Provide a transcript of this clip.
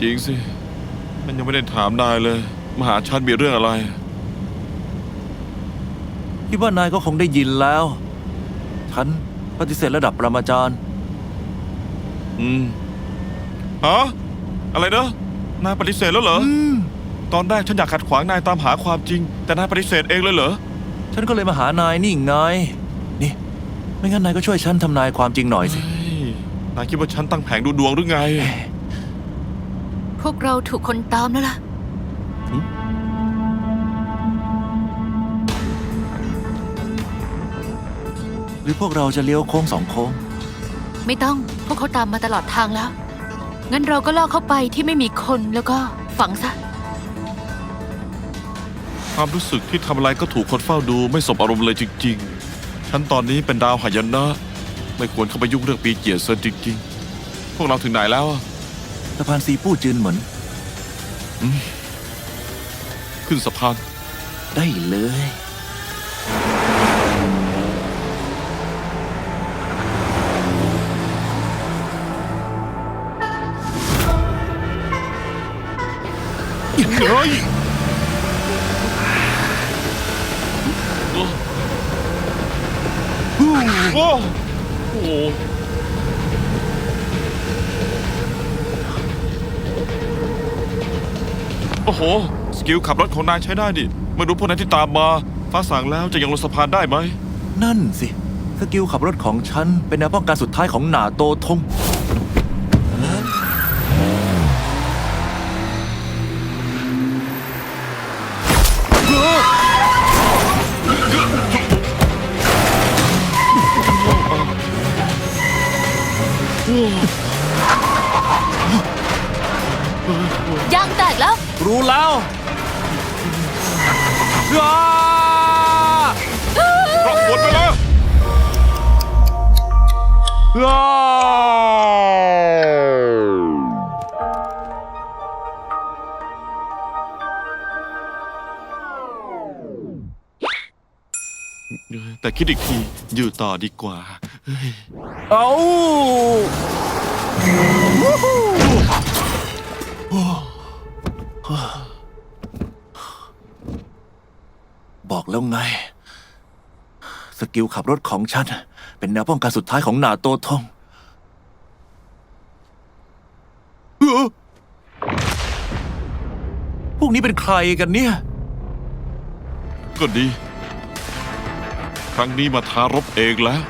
จริงสิ มันยังไม่ได้ถามนายเลย มาหาฉันมีเรื่องอะไร คิดว่านายก็คงได้ยินแล้ว ฉันปฏิเสธระดับปรมาจารย์ อืมฮะอะไรเนอะนายปฏิเสธแล้วเหรออตอนแรกฉันอยากขัดขวางนายตามหาความจริง แต่นายปฏิเสธเองเลยเหรอ ฉันก็เลยมาหานายนี่ไง นี่ ไม่งั้นนายก็ช่วยฉันทำนายความจริงหน่อยสิเฮ้ยนายคิดว่าฉันตั้งแผงดูดวงหรือไง พวกเราถูกคนตามแล้วล่ะ หรือพวกเราจะเลี้ยวโค้งสองโค้ง ไม่ต้องพวกเขาตามมาตลอดทางแล้ว งั้นเราก็ล่อเข้าไปที่ไม่มีคนแล้วก็ฝังซะ ความรู้สึกที่ทำอะไรก็ถูกคนเฝ้าดูไม่สบอารมณ์เลยจริงๆ ฉันตอนนี้เป็นดาวหายนะ ไม่ควรเข้าไปยุ่งเรื่องปีเกียรติเซินจริงๆ พวกเราถึงไหนแล้วอะ สะพานสีปู้จืนเหมือน ขึ้นสะพาน ได้เลย เฮ้ยโอ้โห โอ้โห สกิลขับรถของนายใช้ได้ดิไม่รู้พวกนั้นที่ตามมาฟ้าสั่งแล้วจะยังลงสะพานได้ไหม นั่นสิ สกิลขับรถของฉันเป็นแนวป้องกันสุดท้ายของหนาโตทง ยางแตกแล้ว รู้แล้วอ้ารอบสวนไปแล้วอ้าแต่คิดอีกทีอยู่ต่อดีกว่าเฮ้ยเอา แล้วไง สกิลขับรถของฉัน เป็นแนวป้องกันสุดท้ายของหนาโตทงเอ้อพวกนี้เป็นใครกันเนี่ย ก็ดี ครั้งนี้มาท้ารบเองแล้ว